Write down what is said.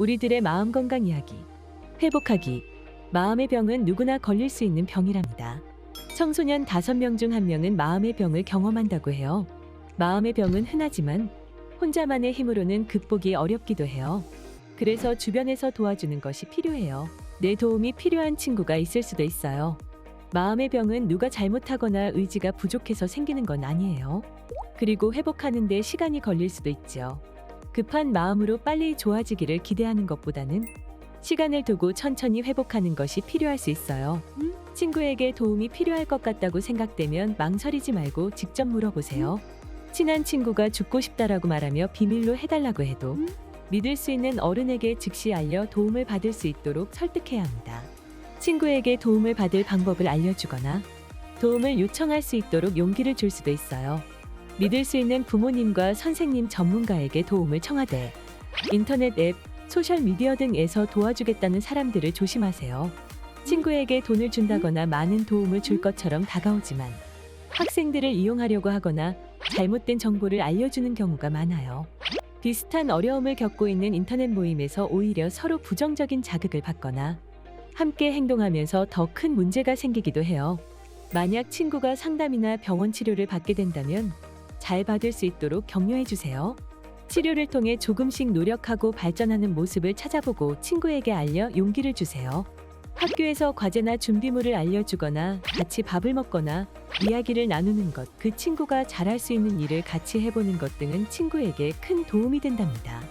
우리들의 마음 건강 이야기. 회복하기. 마음의 병은 누구나 걸릴 수 있는 병이랍니다. 청소년 5명 중 1명은 마음의 병을 경험한다고 해요. 마음의 병은 흔하지만 혼자만의 힘으로는 극복이 어렵기도 해요. 그래서 주변에서 도와주는 것이 필요해요. 내 도움이 필요한 친구가 있을 수도 있어요. 마음의 병은 누가 잘못하거나 의지가 부족해서 생기는 건 아니에요. 그리고 회복하는데 시간이 걸릴 수도 있죠. 급한 마음으로 빨리 좋아지기를 기대하는 것보다는 시간을 두고 천천히 회복하는 것이 필요할 수 있어요. 친구에게 도움이 필요할 것 같다고 생각되면 망설이지 말고 직접 물어보세요. 친한 친구가 죽고 싶다라고 말하며 비밀로 해달라고 해도 믿을 수 있는 어른에게 즉시 알려 도움을 받을 수 있도록 설득해야 합니다. 친구에게 도움을 받을 방법을 알려주거나 도움을 요청할 수 있도록 용기를 줄 수도 있어요. 믿을 수 있는 부모님과 선생님 전문가에게 도움을 청하되 인터넷 앱, 소셜미디어 등에서 도와주겠다는 사람들을 조심하세요. 친구에게 돈을 준다거나 많은 도움을 줄 것처럼 다가오지만 학생들을 이용하려고 하거나 잘못된 정보를 알려주는 경우가 많아요. 비슷한 어려움을 겪고 있는 인터넷 모임에서 오히려 서로 부정적인 자극을 받거나 함께 행동하면서 더 큰 문제가 생기기도 해요. 만약 친구가 상담이나 병원 치료를 받게 된다면 잘 받을 수 있도록 격려해 주세요. 치료를 통해 조금씩 노력하고 발전하는 모습을 찾아보고 친구에게 알려 용기를 주세요. 학교에서 과제나 준비물을 알려주거나 같이 밥을 먹거나 이야기를 나누는 것, 그 친구가 잘할 수 있는 일을 같이 해보는 것 등은 친구에게 큰 도움이 된답니다.